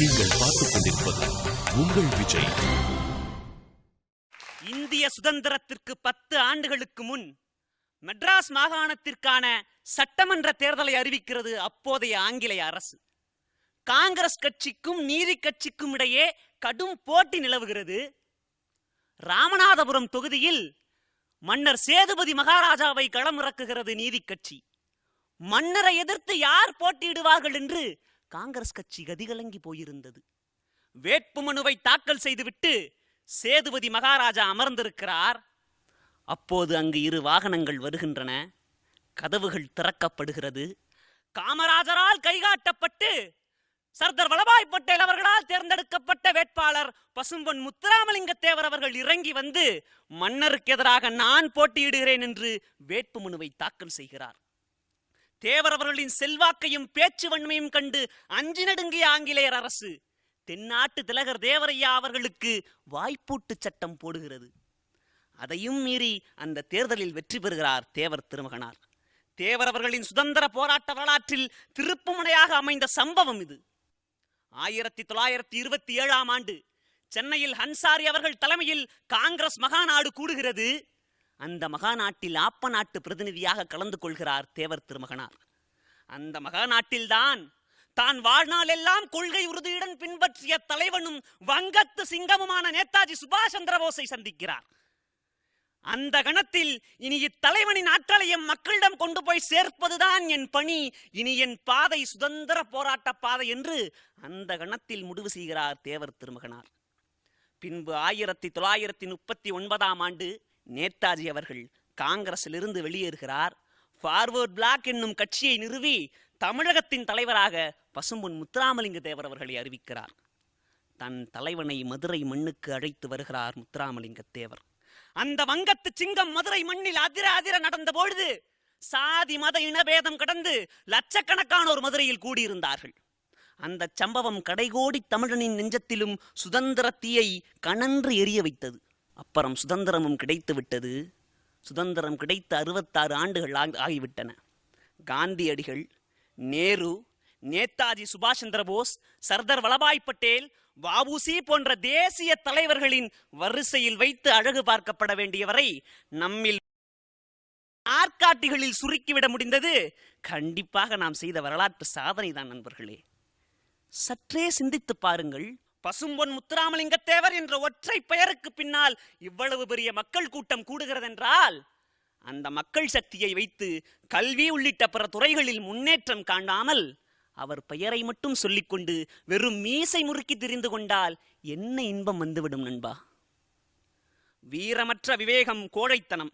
நீங்கள் பார்த்துக் கொண்டிருப்பது உங்கள் விஜய். இந்திய சுதந்திரத்திற்கு பத்து ஆண்டுகளுக்கு முன் மெட்ராஸ் மாகாணத்திற்கான சட்டமன்ற தேர்தலை அறிவிக்கிறது அப்போதைய ஆங்கிலேய அரசு. காங்கிரஸ் கட்சிக்கும் நீதி கட்சிக்கும் இடையே கடும் போட்டி நிலவுகிறது. ராமநாதபுரம் தொகுதியில் மன்னர் சேதுபதி மகாராஜாவை களமிறக்குகிறது நீதி கட்சி. மன்னரை எதிர்த்து யார் போட்டியிடுவார்கள் என்று காங்கிரஸ் கட்சி கதிகலங்கி போயிருந்தது. வேட்புமனுவை தாக்கல் செய்துவிட்டு சேதுபதி மகாராஜா அமர்ந்திருக்கிறார். அப்போது அங்கு இரு வாகனங்கள் வருகின்றன. கதவுகள் திறக்கப்படுகிறது. காமராஜரால் கைகாட்டப்பட்டு சர்தார் வல்லபாய் பட்டேல் அவர்களால் தேர்ந்தெடுக்கப்பட்ட வேட்பாளர் பசும்பொன் முத்துராமலிங்க தேவர் அவர்கள் இறங்கி வந்து மன்னருக்கு எதிராக நான் போட்டியிடுகிறேன் என்று வேட்புமனுவை தாக்கல் செய்கிறார். தேவரவர்களின் செல்வாக்கையும் பேச்சு வன்மையும் கண்டு அஞ்சு நடுங்கிய ஆங்கிலேயர் அரசு தென்னாட்டு திலகர் தேவரையா அவர்களுக்கு வாய்ப்பூட்டு சட்டம் போடுகிறது. அதையும் மீறி அந்த தேர்தலில் வெற்றி பெறுகிறார் தேவர் திருமகனார். தேவரவர்களின் சுதந்திர போராட்ட வரலாற்றில் திருப்புமுனையாக அமைந்த சம்பவம் இது. ஆயிரத்தி தொள்ளாயிரத்தி இருபத்தி ஏழாம் ஆண்டு சென்னையில் ஹன்சாரி அவர்கள் தலைமையில் காங்கிரஸ் மகாநாடு கூடுகிறது. அந்த மகாநாட்டில் ஆப்ப நாட்டு பிரதிநிதியாக கலந்து கொள்கிறார் தேவர் திருமகனார். அந்த மகாநாட்டில்தான் தான் வாழ்நாளெல்லாம் கொள்கை உறுதியுடன் பின்பற்றிய தலைவனும் வங்கத்து சிங்கமுமான நேதாஜி சுபாஷ் சந்திர போஸை சந்திக்கிறார். அந்த கணத்தில் இனி இத்தலைவனின் ஆற்றலையும் மக்களிடம் கொண்டு போய் சேர்ப்பதுதான் என் பணி. இனி என் பாதை சுதந்திர போராட்ட பாதை என்று அந்த கணத்தில் முடிவு செய்கிறார் தேவர் திருமகனார். பின்பு ஆயிரத்தி தொள்ளாயிரத்தி முப்பத்தி ஒன்பதாம் ஆண்டு நேதாஜி அவர்கள் காங்கிரசிலிருந்து வெளியேறுகிறார். ஃபார்வர்ட் பிளாக் என்னும் கட்சியை நிறுவி தமிழகத்தின் தலைவராக பசும்பொன் முத்துராமலிங்க தேவர் அவர்களை அறிவிக்கிறார். தன் தலைவனை மதுரை மண்ணுக்கு அழைத்து வருகிறார் முத்துராமலிங்க தேவர். அந்த வங்கத்து சிங்கம் மதுரை மண்ணில் அதிர அதிர நடந்த பொழுது சாதி மத இனபேதம் கடந்து லட்சக்கணக்கானோர் மதுரையில் கூடியிருந்தார்கள். அந்த சம்பவம் கடைகோடி தமிழனின் நெஞ்சத்திலும் சுதந்திர தீயை கணன்று எரிய வைத்தது. அப்புறம் சுதந்திரமும் கிடைத்து விட்டது சுதந்திரம் கிடைத்த அறுபத்தாறு ஆண்டுகள் ஆகிவிட்டன. காந்தியடிகள் நேரு நேதாஜி சுபாஷ் சந்திர போஸ் சர்தார் வல்லபாய் பட்டேல் வாபுசி போன்ற தேசிய தலைவர்களின் வரிசையில் வைத்து அழகு பார்க்கப்பட வேண்டியவரை நம்மில் ஆற்காட்டிகளில் சுருக்கிவிட முடிந்தது. கண்டிப்பாக நாம் செய்த வரலாற்று சாதனை தான் நண்பர்களே. சற்றே சிந்தித்து பாருங்கள். பசும்பொன் முத்துராமலிங்கத்தேவர் என்ற ஒற்றை பெயருக்கு பின்னால் இவ்வளவு பெரிய மக்கள் கூட்டம் கூடுகிறதென்றால் அந்த மக்கள் சக்தியை வைத்து கல்வி உள்ளிட்ட பிற துறைகளில் முன்னேற்றம் காணாமல் அவர் பெயரை மட்டும் சொல்லிக்கொண்டு வெறும் மீசை முறுக்கி திரிந்து கொண்டால் என்ன இன்பம் வந்துவிடும் நண்பா? வீரமற்ற விவேகம் கோழைத்தனம்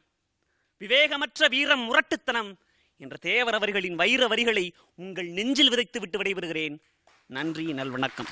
விவேகமற்ற வீரம் முரட்டுத்தனம் என்ற தேவர் அவர்களின் வைர வரிகளை உங்கள் நெஞ்சில் விதைத்து விட்டு விடைபெறுகிறேன். நன்றி நல்வணக்கம்.